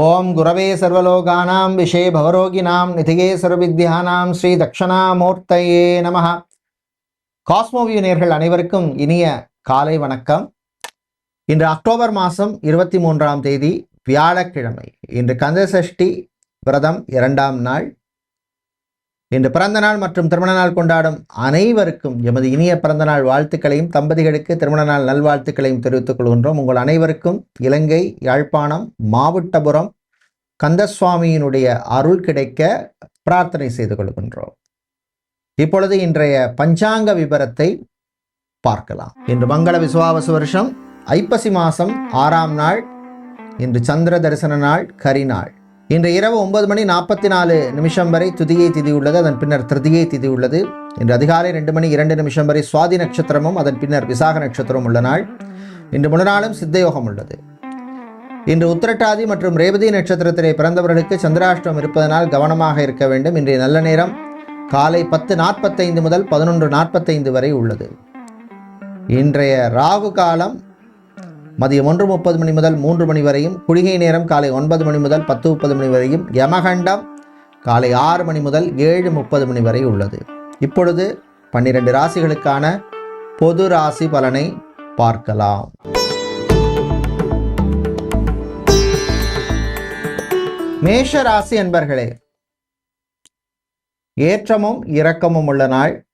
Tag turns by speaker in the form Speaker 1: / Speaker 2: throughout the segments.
Speaker 1: ஓம் குரவே சர்வலோகானாம் விஷே பவரோகினாம் நிதியே சர்வவித்யானாம் ஸ்ரீ தக்ஷணாமூர்த்தையே நம. காஸ்மோவியூ நேர்கள் அனைவருக்கும் இனிய காலை வணக்கம். இன்று அக்டோபர் மாதம் இருபத்தி மூன்றாம் தேதி வியாழக்கிழமை. இன்று கந்தசஷ்டி விரதம் இரண்டாம் நாள். இன்று பிறந்தநாள் மற்றும் திருமண நாள் கொண்டாடும் அனைவருக்கும் எமது இனிய பிறந்த நாள் வாழ்த்துக்களையும் தம்பதிகளுக்கு திருமண நாள் நல்வாழ்த்துக்களையும் தெரிவித்துக் கொள்கின்றோம். உங்கள் அனைவருக்கும் இலங்கை யாழ்ப்பாணம் மாவட்டபுரம் கந்தசுவாமியினுடைய அருள் கிடைக்க பிரார்த்தனை செய்து கொள்கின்றோம். இப்பொழுது இன்றைய பஞ்சாங்க விபரத்தை பார்க்கலாம். இன்று மங்கள விசுவாவச வருஷம் ஐப்பசி மாதம் ஆறாம் நாள். இன்று சந்திர தரிசன நாள் கரிநாள் இன்று இரவு ஒன்பது மணி நாற்பத்தி நாலு நிமிஷம் வரை துதியை திதி உள்ளது அதன் பின்னர் திருதியை திதி உள்ளது. இன்று அதிகாலை ரெண்டு மணி இரண்டு நிமிஷம் வரை சுவாதி நட்சத்திரமும் அதன் பின்னர் விசாக நட்சத்திரமும் உள்ள நாள். இன்று முழுநாளும் சித்தயோகம் உள்ளது. இன்று உத்திரட்டாதி மற்றும் ரேவதி நட்சத்திரத்திலே பிறந்தவர்களுக்கு சந்திராஷ்டம் இருப்பதனால் கவனமாக இருக்க வேண்டும். இன்றைய நல்ல நேரம் காலை பத்து நாற்பத்தைந்து முதல் பதினொன்று நாற்பத்தைந்து வரை உள்ளது. இன்றைய ராகு காலம் மதியம் ஒன்று முப்பது மணி முதல் மூன்று மணி வரையும் குளிகை நேரம் காலை ஒன்பது மணி முதல் பத்து முப்பது மணி வரையும் யமகண்டம் காலை ஆறு மணி முதல் ஏழு முப்பது மணி வரை உள்ளது. இப்பொழுது பன்னிரண்டு ராசிகளுக்கான பொது ராசி பலனை பார்க்கலாம். மேஷ ராசி என்பர்களே ஏற்றமும் இரக்கமும் உள்ள நாள்.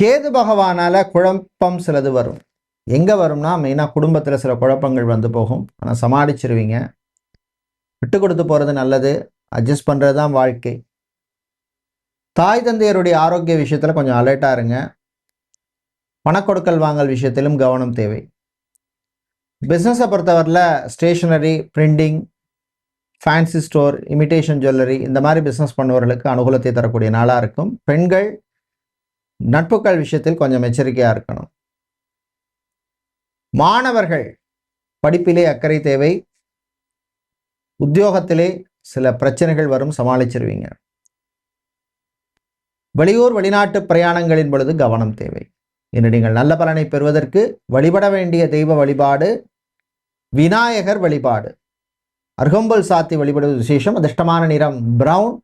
Speaker 1: கேது பகவானால குழப்பம் சிலது வரும். எங்கே வரும்னா மெயினாக குடும்பத்தில் சில குழப்பங்கள் வந்து போகும். ஆனால் சமாளிச்சிருவீங்க. விட்டு கொடுத்து போகிறது நல்லது. அட்ஜஸ்ட் பண்ணுறது தான் வாழ்க்கை. தாய் தந்தையருடைய ஆரோக்கிய விஷயத்தில் கொஞ்சம் அலர்ட்டாக இருங்க. பணக்கொடுக்கல் வாங்கல் விஷயத்திலும் கவனம் தேவை. பிஸ்னஸை பொறுத்தவரையில் stationery printing fancy store imitation jewellery இந்த மாதிரி பிஸ்னஸ் பண்ணுவவர்களுக்கு அனுகூலத்தை தரக்கூடிய நாளாக இருக்கும். பெண்கள் நட்புகள் விஷயத்தில் கொஞ்சம் எச்சரிக்கையாக இருக்கணும். மாணவர்கள் படிப்பிலே அக்கறை தேவை. உத்தியோகத்திலே சில பிரச்சனைகள் வரும் சமாளிச்சிருவீங்க. வெளியூர் வெளிநாட்டு பிரயாணங்களின் பொழுது கவனம் தேவை. இன்று நீங்கள் நல்ல பலனை பெறுவதற்கு வழிபட வேண்டிய தெய்வ வழிபாடு விநாயகர் வழிபாடு. அருகம்பல் சாத்தி வழிபடுவது விசேஷம். அதிர்ஷ்டமான நிறம் பிரவுன்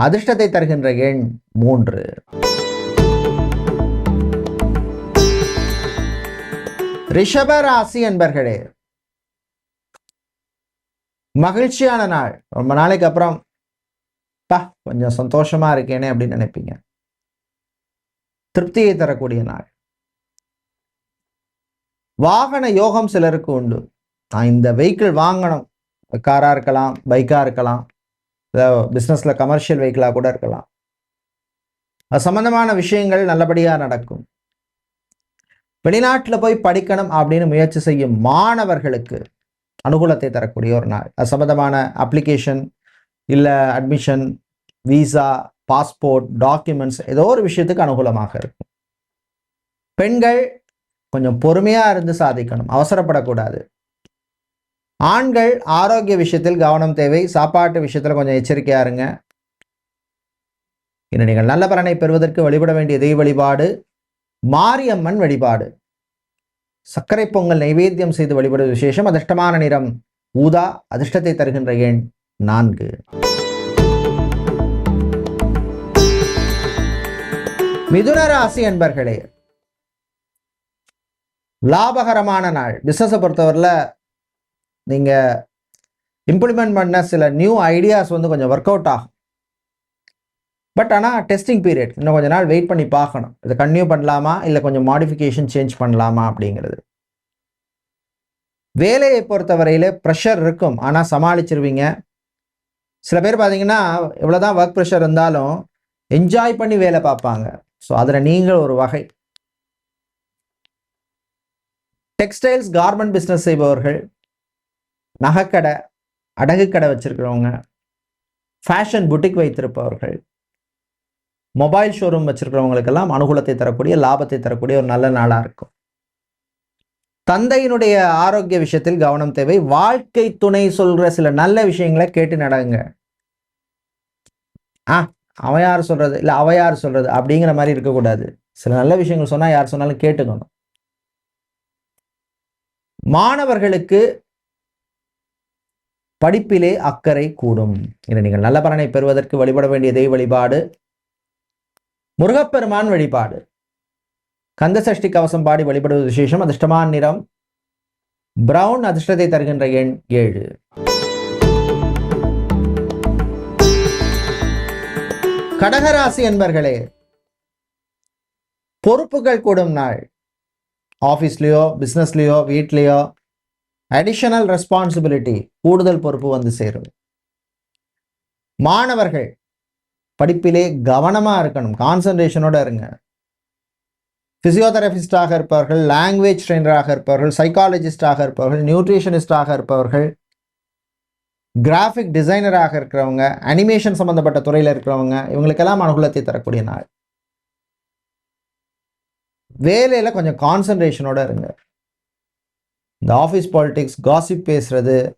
Speaker 1: அதிர்ஷ்டத்தை தருகின்ற எண் மூன்று. ரிஷப ராசி என்பர்களே மகிழ்ச்சியான நாள். ரொம்ப நாளைக்கு அப்புறம் பா கொஞ்சம் சந்தோஷமா இருக்கேனே அப்படின்னு நினைப்பீங்க. திருப்தியை தரக்கூடிய நாள். வாகன யோகம் சிலருக்கு உண்டு. நான் இந்த வெஹிக்கிள் வாங்கணும். காராக இருக்கலாம் பைக்காக இருக்கலாம் பிஸ்னஸில் கமர்ஷியல் வெஹிக்கிளாக கூட இருக்கலாம். அது சம்பந்தமான விஷயங்கள் நல்லபடியாக நடக்கும். வெளிநாட்டில் போய் படிக்கணும் அப்படின்னு முயற்சி செய்யும் மாணவர்களுக்கு அனுகூலத்தை தரக்கூடிய ஒரு நாள். அது சம்மந்தமான அப்ளிகேஷன் இல்லை அட்மிஷன் விசா பாஸ்போர்ட் டாக்குமெண்ட்ஸ் ஏதோ ஒரு விஷயத்துக்கு அனுகூலமாக இருக்கும். பெண்கள் கொஞ்சம் பொறுமையாக இருந்து சாதிக்கணும். அவசரப்படக்கூடாது. ஆண்கள் ஆரோக்கிய விஷயத்தில் கவனம் தேவை. சாப்பாட்டு விஷயத்தில் கொஞ்சம் எச்சரிக்கையாக இருங்க. இன்னும் நீங்கள் நல்ல பலனை பெறுவதற்கு வழிபட வேண்டிய தெய்வ வழிபாடு மாரியம்மன் வழிபாடு. சர்க்கரை பொங்கல் நைவேத்தியம் செய்து வழிபடுவது விசேஷம். அதிர்ஷ்டமான நிறம் ஊதா. அதிர்ஷ்டத்தை தருகின்ற எண் நான்கு. மிதுன ராசி என்பர்களே லாபகரமான நாள். பிஸ்னஸை பொறுத்தவரையில் நீங்கள் இம்ப்ளிமெண்ட் பண்ண சில நியூ ஐடியாஸ் வந்து கொஞ்சம் ஒர்க் அவுட் ஆகும். பட் ஆனால் டெஸ்டிங் பீரியட் இன்னும் கொஞ்ச நாள் வெயிட் பண்ணி பார்க்கணும். இதை கன்டினியூ பண்ணலாமா? இல்லை கொஞ்சம் மாடிஃபிகேஷன் சேஞ்ச் பண்ணலாமா? அப்படிங்கிறது. வேலையை பொறுத்தவரையில் ப்ரெஷர் இருக்கும். ஆனால் சமாளிச்சிருவீங்க. சில பேர் பார்த்தீங்கன்னா எவ்வளோதான் ஒர்க் ப்ரெஷர் இருந்தாலும் என்ஜாய் பண்ணி வேலை பார்ப்பாங்க. ஸோ அதில் நீங்கள் ஒரு வகை. டெக்ஸ்டைல்ஸ் கார்மெண்ட் பிஸ்னஸ் செய்பவர்கள் நகைக்கடை அடகு கடை வச்சுருக்கிறவங்க ஃபேஷன் புட்டிக் வைத்திருப்பவர்கள் மொபைல் ஷோரூம் வச்சிருக்கிறவங்களுக்கெல்லாம் அனுகூலத்தை தரக்கூடிய லாபத்தை தரக்கூடிய ஒரு நல்ல நாளாக இருக்கும். தந்தையினுடைய ஆரோக்கிய விஷயத்தில் கவனம் தேவை. வாழ்க்கை துணை சொல்கிற சில நல்ல விஷயங்களை கேட்டு நடங்க. ஆ அவன் யார் சொல்றது? இல்லை அவ யார் சொல்றது? அப்படிங்கிற மாதிரி இருக்கக்கூடாது. சில நல்ல விஷயங்கள் சொன்னால் யார் சொன்னாலும் கேட்டுக்கணும். மாணவர்களுக்கு படிப்பிலே அக்கறை கூடும். இதை நீங்கள் நல்ல பலனை பெறுவதற்கு வழிபட வேண்டிய தெய்வ வழிபாடு. முருகப்பெருமான் வழிபாடு. கந்த சஷ்டி கவசம் பாடி வழிபடுவது விசேஷம். அதிர்ஷ்டமான நிறம் பிரவுன் அதிர்ஷ்டத்தை தருகின்ற எண் ஏழு. கடகராசி என்பர்களே பொறுப்புகள் கூடும் நாள். ஆஃபீஸ்லேயோ பிஸ்னஸ்லேயோ வீட்லேயோ அடிஷனல் ரெஸ்பான்சிபிலிட்டி கூடுதல் பொறுப்பு வந்து சேரும். மாணவர்கள் படிப்பிலே கவனமாக இருக்கணும். கான்சன்ட்ரேஷனோட இருங்க. ஃபிசியோதெரபிஸ்டாக இருப்பவர்கள் லாங்குவேஜ் ட்ரெயினராக இருப்பவர்கள் சைக்காலஜிஸ்டாக இருப்பவர்கள் நியூட்ரிஷனிஸ்டாக இருப்பவர்கள் கிராஃபிக் டிசைனராக இருக்கிறவங்க அனிமேஷன் சம்மந்தப்பட்ட துறையில் இருக்கிறவங்க இவங்களுக்கெல்லாம் அனுகூலத்தை தரக்கூடிய நாள். வேலையில் கொஞ்சம் கான்சன்ட்ரேஷனோட இருங்க. இந்த ஆஃபீஸ் பாலிட்டிக்ஸ் காசிப் பேசுறது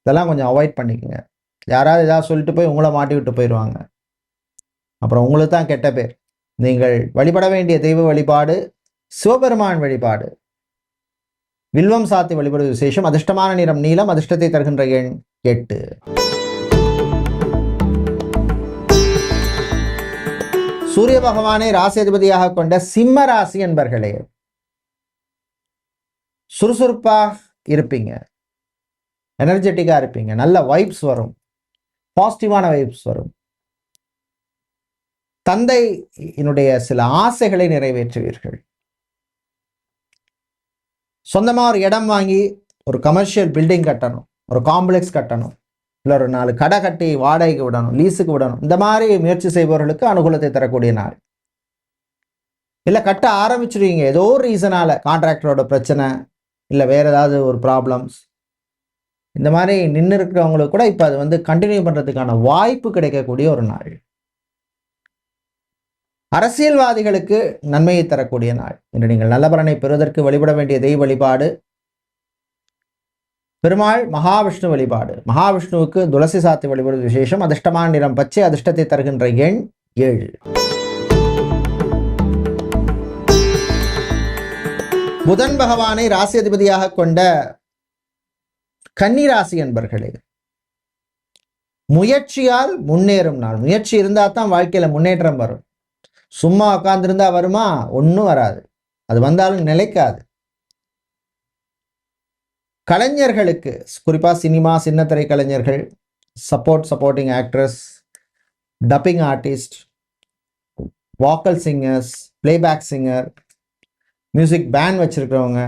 Speaker 1: இதெல்லாம் கொஞ்சம் அவாய்ட் பண்ணிக்கோங்க. யாராவது ஏதாவது சொல்லிட்டு போய் உங்களை மாட்டி விட்டு போயிடுவாங்க அப்புறம் உங்களுக்கு தான் கெட்ட பேர். நீங்கள் வழிபட வேண்டிய தெய்வ வழிபாடு சிவபெருமான் வழிபாடு. வில்வம் சாத்தி வழிபடுவது விசேஷம். அதிர்ஷ்டமான நிறம் நீளம் அதிர்ஷ்டத்தை தருகின்ற எண் எட்டு. சூரிய பகவானை ராசி கொண்ட சிம்ம ராசி என்பர்களே சுறுசுறுப்பாக இருப்பீங்க. எனர்ஜெட்டிக்காக இருப்பீங்க. நல்ல வைப்ஸ் வரும். பாசிட்டிவான வைப்ஸ் வரும். தந்தை என்னுடைய சில ஆசைகளை நிறைவேற்றுவீர்கள். சொந்தமாக ஒரு இடம் வாங்கி ஒரு கமர்ஷியல் பில்டிங் கட்டணும் ஒரு காம்ப்ளெக்ஸ் கட்டணும் இல்லை ஒரு நாலு கடை கட்டி வாடகைக்கு விடணும் லீஸுக்கு விடணும் இந்த மாதிரி முயற்சி செய்பவர்களுக்கு அனுகூலத்தை தரக்கூடிய நாள். இல்லை கட்ட ஆரம்பிச்சிருவீங்க ஏதோ ஒரு ரீசனால் கான்ட்ராக்டரோட பிரச்சனை இல்லை வேறு ஏதாவது ஒரு ப்ராப்ளம்ஸ் இந்த மாதிரி நின்று இருக்கிறவங்களுக்கு கூட இப்போ அது வந்து கண்டினியூ பண்ணுறதுக்கான வாய்ப்பு கிடைக்கக்கூடிய ஒரு நாள். அரசியல்வாதிகளுக்கு நன்மையை தரக்கூடிய நாள். இன்று நீங்கள் நல்ல பலனை பெறுவதற்கு வழிபட வேண்டிய தெய்வ வழிபாடு. பெருமாள் மகாவிஷ்ணு வழிபாடு. மகாவிஷ்ணுவுக்கு துளசி சாத்தி வழிபடுவது விசேஷம். அதிர்ஷ்டமான நிறம் பச்சை அதிர்ஷ்டத்தை தருகின்ற எண் ஏழு. புதன் பகவானை ராசி அதிபதியாக கொண்ட கன்னிராசி என்பர்களே முயற்சியால் முன்னேறும் நாள். முயற்சி இருந்தால் தான் வாழ்க்கையில் முன்னேற்றம் வரும். சும்மா உட்காந்துருந்தா வருமா? ஒன்றும் வராது. அது வந்தாலும் நிலைக்காது. கலைஞர்களுக்கு குறிப்பாக சினிமா சின்னத்திரை கலைஞர்கள் support supporting actress dubbing artist vocal singers playback singer music band வச்சுருக்கிறவங்க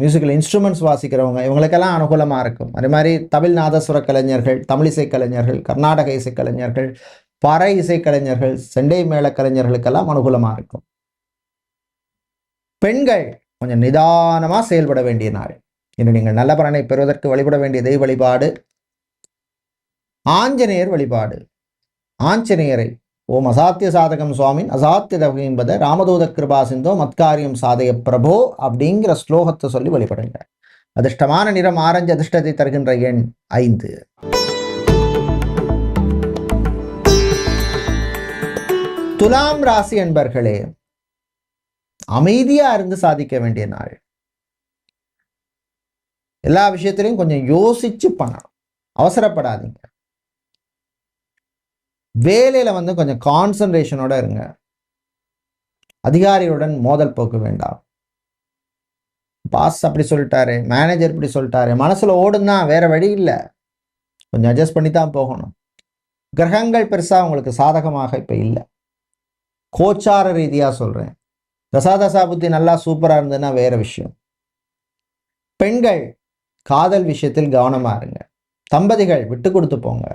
Speaker 1: musical instruments வாசிக்கிறவங்க இவங்களுக்கெல்லாம் அனுகூலமாக இருக்கும். அதே மாதிரி தமிழ் நாதஸ்வர கலைஞர்கள் தமிழிசை கலைஞர்கள் கர்நாடக இசைக்கலைஞர்கள் பறை இசைக்கலைஞர்கள் செண்டை மேள கலைஞர்களுக்கெல்லாம் அனுகூலமாக இருக்கும். பெண்கள் கொஞ்சம் நிதானமாக செயல்பட வேண்டிய நாள். இன்று நீங்கள் நல்ல பலனை பெறுவதற்கு வழிபட வேண்டிய தெய்வ வழிபாடு ஆஞ்சநேயர் வழிபாடு. ஆஞ்சநேயரை ஓம் அசாத்திய சாதகம் சுவாமின் அசாத்திய தகை என்பதை ராமதூத கிருபா சிந்தோ மத்காரியம் சாதய பிரபோ அப்படிங்கிற ஸ்லோகத்தை சொல்லி வழிபடுங்க அதிர்ஷ்டமான நிறம் ஆரஞ்சு அதிர்ஷ்டத்தை தருகின்ற எண் ஐந்து. துலாம் ராசி என்பர்களே அமைதியா இருந்து சாதிக்க வேண்டிய நாள். எல்லா விஷயத்திலையும் கொஞ்சம் யோசிச்சு பண்ணணும். அவசரப்படாதீங்க. வேலையில் வந்து கொஞ்சம் கான்சன்ட்ரேஷனோட இருங்க. அதிகாரிகளுடன் மோதல் போக்கு வேண்டாம். பாஸ் அப்படி சொல்லிட்டாரு மேனேஜர் இப்படி சொல்லிட்டாரு மனசில் ஓடுனா வேற வழி இல்லை. கொஞ்சம் அட்ஜஸ்ட் பண்ணி தான் போகணும். கிரகங்கள் பெருசாக உங்களுக்கு சாதகமாக இப்போ இல்லை. கோச்சார ரீதியாக சொல்கிறேன் தசாதசா புத்தி நல்லா சூப்பராக இருந்ததுன்னா வேற விஷயம். பெண்கள் காதல் விஷயத்தில் கவனமாக இருங்க. தம்பதிகள் விட்டு கொடுத்து போங்க.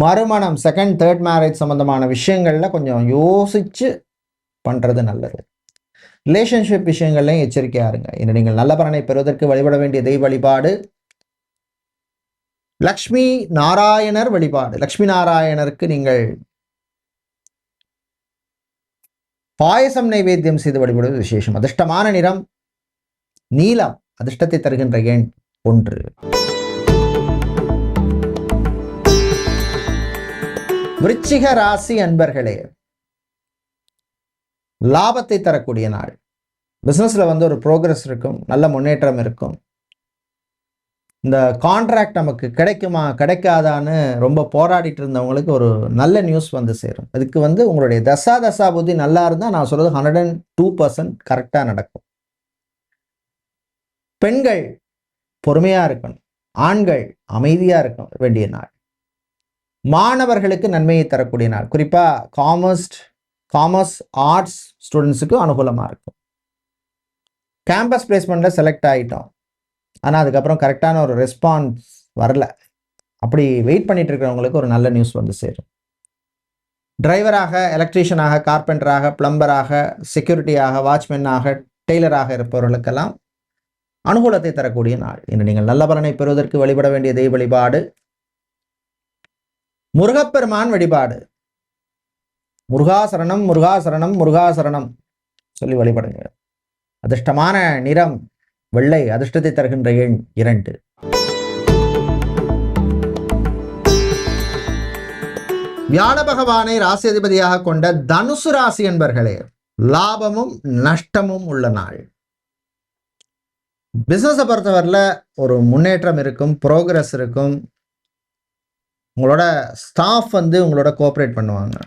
Speaker 1: மறுமணம் செகண்ட் தேர்ட் மேரேஜ் சம்மந்தமான விஷயங்களில் கொஞ்சம் யோசித்து பண்ணுறது நல்லது. ரிலேஷன்ஷிப் விஷயங்கள்லையும் எச்சரிக்கையாக இருங்க இன்று நீங்கள் நல்ல பலனை பெறுவதற்கு வழிபட வேண்டிய தெய்வ வழிபாடு. லக்ஷ்மி நாராயணர் வழிபாடு. லக்ஷ்மி நாராயணருக்கு நீங்கள் பாயசம் நைவேத்தியம் செய்து வழிபடுவது விசேஷம். அதிர்ஷ்டமான நிறம் நீலம். அதிர்ஷ்டத்தை தருகின்ற எண் ஒன்று. விருச்சிக ராசி அன்பர்களே லாபத்தை தரக்கூடிய நாள். பிஸ்னஸில் வந்து ஒரு ப்ரோக்ரஸ் இருக்கும் நல்ல முன்னேற்றம் இருக்கும். இந்த கான்ட்ராக்ட் நமக்கு கிடைக்குமா கிடைக்காதான்னு ரொம்ப போராடிட்டு இருந்தவங்களுக்கு ஒரு நல்ல நியூஸ் வந்து சேரும். இதுக்கு வந்து உங்களுடைய தசா தசா புத்தி நல்லா இருந்தால் நான் சொல்கிறது ஹண்ட்ரட் அண்ட் டூ பர்சன்ட் கரெக்டாக நடக்கும். பெண்கள் பொறுமையாக இருக்கணும். ஆண்கள் அமைதியாக இருக்க வேண்டிய நாள். மாணவர்களுக்கு நன்மையை தரக்கூடிய நாள். குறிப்பாக காமர்ஸ் காமர்ஸ் ஆர்ட்ஸ் ஸ்டூடெண்ட்ஸுக்கு அனுகூலமாக இருக்கும். கேம்பஸ் பிளேஸ்மெண்ட்டில் செலக்ட் ஆகிட்டோம் ஆனால் அதுக்கப்புறம் கரெக்டான ஒரு ரெஸ்பான்ஸ் வரல. அப்படி வெயிட் பண்ணிட்டு இருக்கிறவங்களுக்கு ஒரு நல்ல நியூஸ் வந்து சேரும். டிரைவராக எலக்ட்ரீஷியனாக கார்பெண்டராக பிளம்பராக செக்யூரிட்டியாக வாட்ச்மேனாக டெய்லராக இருப்பவர்களுக்கெல்லாம் அனுகூலத்தை தரக்கூடிய நாள். இன்று நீங்கள் நல்ல பலனை பெறுவதற்கு வழிபட வேண்டிய தெய்வ வழிபாடு முருகப்பெருமான் வழிபாடு. முருகாசரணம் முருகாசரணம் முருகாசரணம். சொல்லி வழிபடுங்க. அதிர்ஷ்டமான நிறம் வெள்ளை அதிர்ஷ்டத்தை தருகின்ற எண் இரண்டு. வியாழ பகவானை ராசி அதிபதியாக கொண்ட தனுசு ராசி என்பர்களே லாபமும் நஷ்டமும் உள்ள நாள். பிசினஸை பொறுத்தவரையில் ஒரு முன்னேற்றம் இருக்கும் ப்ரோக்ரஸ் இருக்கும். உங்களோட ஸ்டாஃப் வந்து உங்களோட கோஆப்ரேட் பண்ணுவாங்க.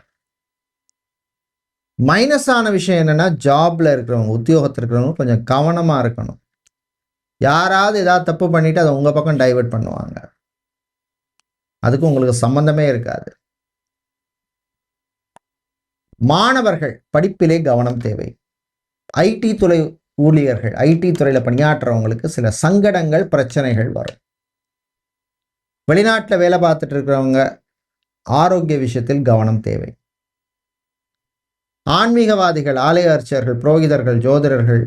Speaker 1: மைனஸான விஷயம் என்னென்னா ஜாபில் இருக்கிறவங்க உத்தியோகத்தில் இருக்கிறவங்க கொஞ்சம் கவனமாக இருக்கணும். யாராவது ஏதாவது தப்பு பண்ணிவிட்டு அதை உங்கள் பக்கம் டைவெர்ட் பண்ணுவாங்க. அதுக்கு உங்களுக்கு சம்மந்தமே இருக்காது. மாணவர்கள் படிப்பிலே கவனம் தேவை. ஐடி துறை ஊழியர்கள் ஐடி துறையில் பணியாற்றுறவங்களுக்கு சில சங்கடங்கள் பிரச்சனைகள் வரும். வெளிநாட்டில் வேலை பார்த்துட்டு இருக்கிறவங்க ஆரோக்கிய விஷயத்தில் கவனம் தேவை. ஆன்மீகவாதிகள் ஆலய அர்ச்சகர்கள் புரோகிதர்கள் ஜோதிடர்கள்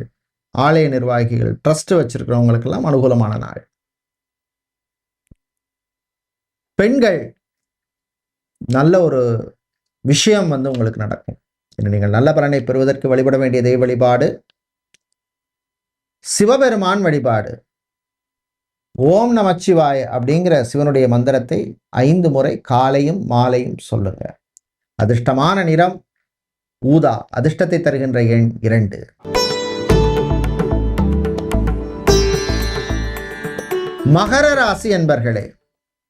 Speaker 1: ஆலய நிர்வாகிகள் ட்ரஸ்ட் வச்சிருக்கிறவங்களுக்கெல்லாம் அனுகூலமான நாள். பெண்கள் நல்ல ஒரு விஷயம் வந்து உங்களுக்கு நடக்கும். நீங்கள் நல்ல பலனை பெறுவதற்கு வழிபட வேண்டிய தெய்வ வழிபாடு சிவபெருமான் வழிபாடு. ஓம் நமச்சிவாய அப்படிங்கிற சிவனுடைய மந்திரத்தை ஐந்து முறை காலையும் மாலையும் சொல்லுங்க. அதிர்ஷ்டமான நிறம் ஊதா அதிர்ஷ்டத்தை தருகின்ற எண் இரண்டு. மகர ராசி என்பர்களே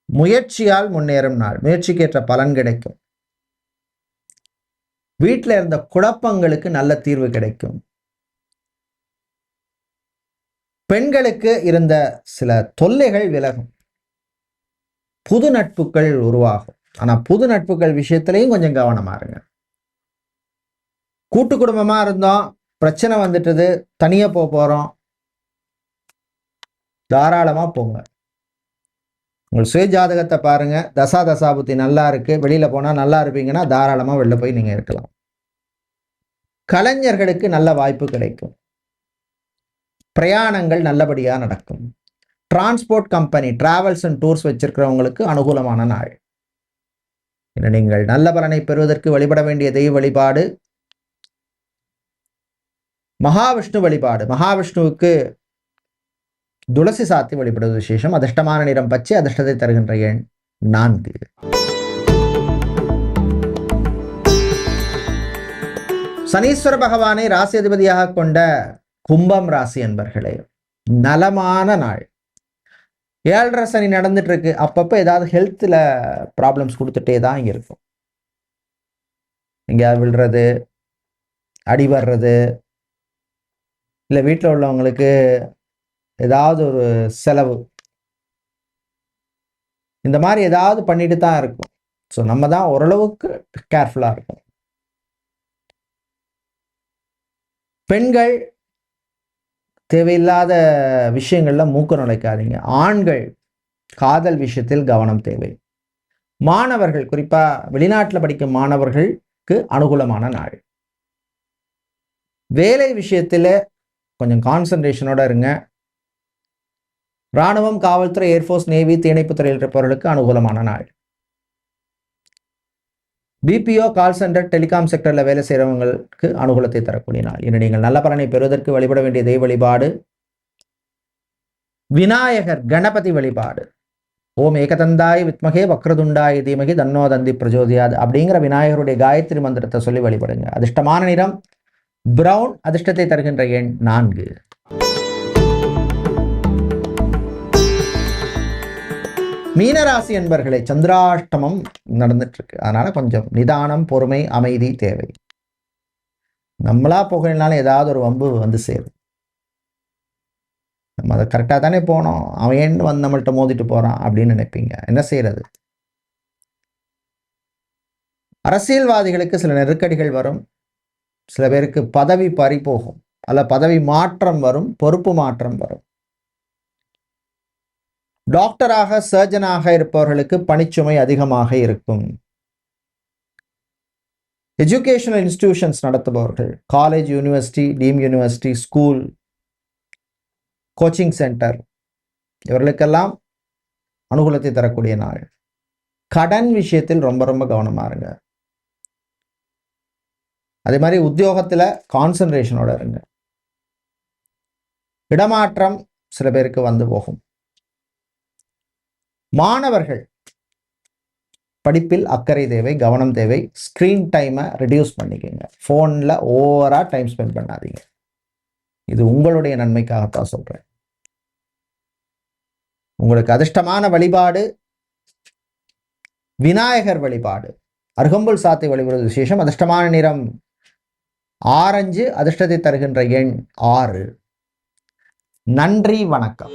Speaker 1: முயற்சியால் முன்னேறும் நாள் முயற்சிக்கேற்ற பலன் கிடைக்கும். வீட்டில் இருந்த குழப்பங்களுக்கு நல்ல தீர்வு கிடைக்கும். பெண்களுக்கு இருந்த சில தொல்லைகள் விலகும். புது நட்புகள் உருவாகும். ஆனால் புது நட்புகள் விஷயத்திலையும் கொஞ்சம் கவனமா இருங்க. கூட்டு குடும்பமாக இருந்தோம். பிரச்சனை வந்துட்டது. தனியாக போக போகிறோம் தாராளமாக போங்க. உங்கள் சுய ஜாதகத்தை பாருங்க. தசா தசாபுத்தி நல்லா இருக்கு. வெளியில் போனால் நல்லா இருப்பீங்கன்னா தாராளமாக வெளில போய் நீங்கள் இருக்கலாம். கலைஞர்களுக்கு நல்ல வாய்ப்பு கிடைக்கும். பிரயாணங்கள் நல்லபடியாக நடக்கும். Transport company travels and tours வச்சிருக்கிறவங்களுக்கு அனுகூலமான நாள். நீங்கள் நல்ல பலனை பெறுவதற்கு வழிபட வேண்டிய தெய்வ வழிபாடு. மகாவிஷ்ணு வழிபாடு. மகாவிஷ்ணுவுக்கு துளசி சாத்தி வழிபடுவது விசேஷம். அதிர்ஷ்டமான நிறம் பச்சை அதிர்ஷ்டத்தை தருகின்ற எண் நான்கு. சனீஸ்வர பகவானை ராசி அதிபதியாக கொண்ட கும்பம் ராசி என்பர்களே நலமான நாள். ஏழரை சனி நடந்துட்டு இருக்கு அப்பப்போ ஏதாவது ஹெல்த்தில் ப்ராப்ளம்ஸ் கொடுத்துட்டே தான் இங்கே இருக்கும். எங்கேயாவது விழுறது அடி வர்றது இல்லை வீட்டில் உள்ளவங்களுக்கு ஏதாவது ஒரு செலவு. இந்த மாதிரி ஏதாவது பண்ணிட்டு தான் இருக்கும். ஸோ நம்ம தான் ஓரளவுக்கு கேர்ஃபுல்லாக இருக்கும் பெண்கள் தேவையில்லாத விஷயங்களில் மூக்க நுழைக்காதீங்க. ஆண்கள் காதல் விஷயத்தில் கவனம் தேவை. மாணவர்கள் குறிப்பாக வெளிநாட்டில் படிக்கும் மாணவர்களுக்கு அனுகூலமான நாள். வேலை விஷயத்தில் கொஞ்சம் கான்சன்ட்ரேஷனோட இருங்க. இராணுவம் காவல்துறை ஏர்ஃபோர்ஸ் நேவி தீயணைப்பு துறையில் இருப்பவர்களுக்கு அனுகூலமான நாள். பிபிஓ கால் சென்டர் டெலிகாம் செக்டரில் வேலை செய்கிறவங்களுக்கு அனுகூலத்தை தரக்கூடிய நாள். இன்று நீங்கள் நல்ல பலனை பெறுவதற்கு வழிபட வேண்டிய தெய்வ வழிபாடு. விநாயகர் கணபதி வழிபாடு. ஓம் ஏகதந்தாய் வித்மகே வக்ரதுண்டாய் தீமகி தன்னோ தந்தி பிரஜோதியாது அப்படிங்கிற விநாயகருடைய காயத்ரி மந்திரத்தை சொல்லி வழிபடுங்க. அதிர்ஷ்டமான நிறம் பிரவுன் அதிர்ஷ்டத்தை தருகின்ற எண் நான்கு. மீனராசி என்பர்களை சந்திராஷ்டமம் நடந்துட்டு இருக்கு அதனால கொஞ்சம் நிதானம் பொறுமை அமைதி தேவை. நம்மளா புகழினாலும் ஏதாவது ஒரு வம்பு வந்து சேரும். நம்ம அதை கரெக்டாக தானே போனோம். அவன் ஏன் வந்து நம்மள்கிட்ட மோதிட்டு போகிறான் அப்படின்னு நினைப்பீங்க. என்ன செய்யறது? அரசியல்வாதிகளுக்கு சில நெருக்கடிகள் வரும். சில பேருக்கு பதவி பறி போகும் அல்ல பதவி மாற்றம் வரும் பொறுப்பு மாற்றம் வரும். டாக்டராக சர்ஜனாக இருப்பவர்களுக்கு பணிச்சுமை அதிகமாக இருக்கும். Educational institutions நடத்துபவர்கள் college university team university school coaching centre இவர்களுக்கெல்லாம் அனுகூலத்தை தரக்கூடிய நாள். கடன் விஷயத்தில் ரொம்ப ரொம்ப கவனமா இருங்க. அதே மாதிரி உத்தியோகத்தில் கான்சன்ட்ரேஷனோட இருங்க. இடமாற்றம் சில பேருக்கு வந்து போகும். மாணவர்கள். படிப்பில் அக்கறை தேவை கவனம் தேவை. ஸ்க்ரீன் டைமை ரெடியூஸ் பண்ணிக்கோங்க. ஃபோனில் ஓவராக டைம் ஸ்பெண்ட் பண்ணாதீங்க. இது உங்களுடைய நன்மைக்காகத்தான் சொல்கிறேன் உங்களுக்கு அதிர்ஷ்டமான வழிபாடு விநாயகர் வழிபாடு. அருகம்புல் சாத்தை வழிபடுவது விசேஷம். அதிர்ஷ்டமான நிறம் ஆரஞ்சு. அதிர்ஷ்டத்தை தருகின்ற எண் ஆறு. நன்றி வணக்கம்.